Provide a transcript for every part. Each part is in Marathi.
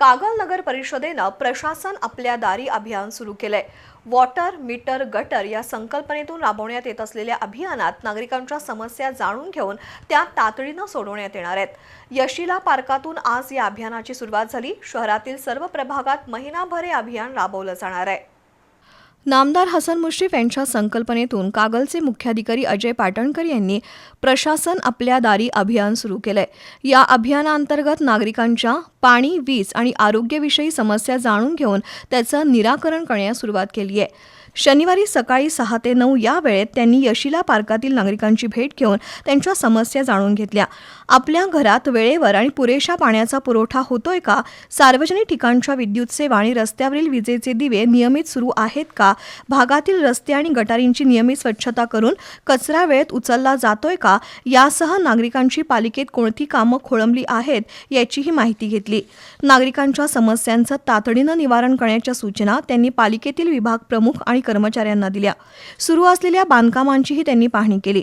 कागल नगर परिषदेनं प्रशासन आपल्या दारी अभियान सुरू केलंय. वॉटर मीटर गटर या संकल्पनेतून राबवण्यात येत असलेल्या अभियानात नागरिकांच्या समस्या जाणून घेऊन त्या तातडीनं सोडवण्यात येणार आहेत. यशिला पार्कातून आज या अभियानाची सुरुवात झाली. शहरातील सर्व प्रभागात महिनाभर हे अभियान राबवलं जाणार आहे. नामदार हसन मुश्रीफ यांच्या संकल्पनेतून कागलचे मुख्याधिकारी अजय पाटणकर यांनी प्रशासन आपल्या दारी अभियान सुरू केलंय. या अभियानाअंतर्गत नागरिकांच्या पाणी वीज आणि आरोग्यविषयी समस्या जाणून घेऊन त्याचं निराकरण करण्यास सुरुवात केली आहे. शनिवारी सकाळी सहा ते नऊ या वेळेत त्यांनी यशिला पार्कातील नागरिकांची भेट घेऊन त्यांच्या समस्या जाणून घेतल्या. आपल्या घरात वेळेवर आणि पुरेशा पाण्याचा पुरवठा होतोय का? सार्वजनिक ठिकाणच्या विद्युत सेवा आणि रस्त्यावरील विजेचे दिवे नियमित सुरू आहेत का? भागातील रस्ते आणि गटारींची नियमित स्वच्छता करून कचरा वेळेत उचलला जातोय का? यासह नागरिकांची पालिकेत कोणती कामं खोळंबली आहेत याचीही माहिती घेतली नागरिकांच्या समस्यांचं तातडीनं निवारण करण्याच्या सूचना त्यांनी पालिकेतील विभाग प्रमुख आणि कर्मचाऱ्यांना दिल्या. सुरू असलेल्या बांधकामांचीही त्यांनी पाहणी केली.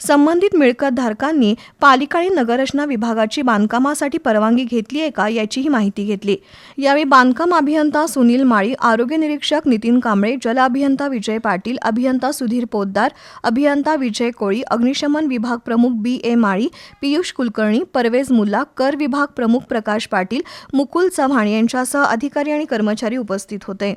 संबंधित मिळकतधारकांनी पालिका आणि नगररचना विभागाची बांधकामासाठी परवानगी घेतली आहे का याचीही माहिती घेतली. यावेळी बांधकाम अभियंता सुनील माळी आरोग्य निरीक्षक नितीन कांबळे जल अभियंता विजय पाटील अभियंता सुधीर पोद्दार अभियंता विजय कोळी अग्निशमन विभाग प्रमुख बी ए माळी पियुष कुलकर्णी परवेज मुल्ला कर विभाग प्रमुख प्रकाश पाटील मुकुल चव्हाण यांच्यासह अधिकारी आणि कर्मचारी उपस्थित होते.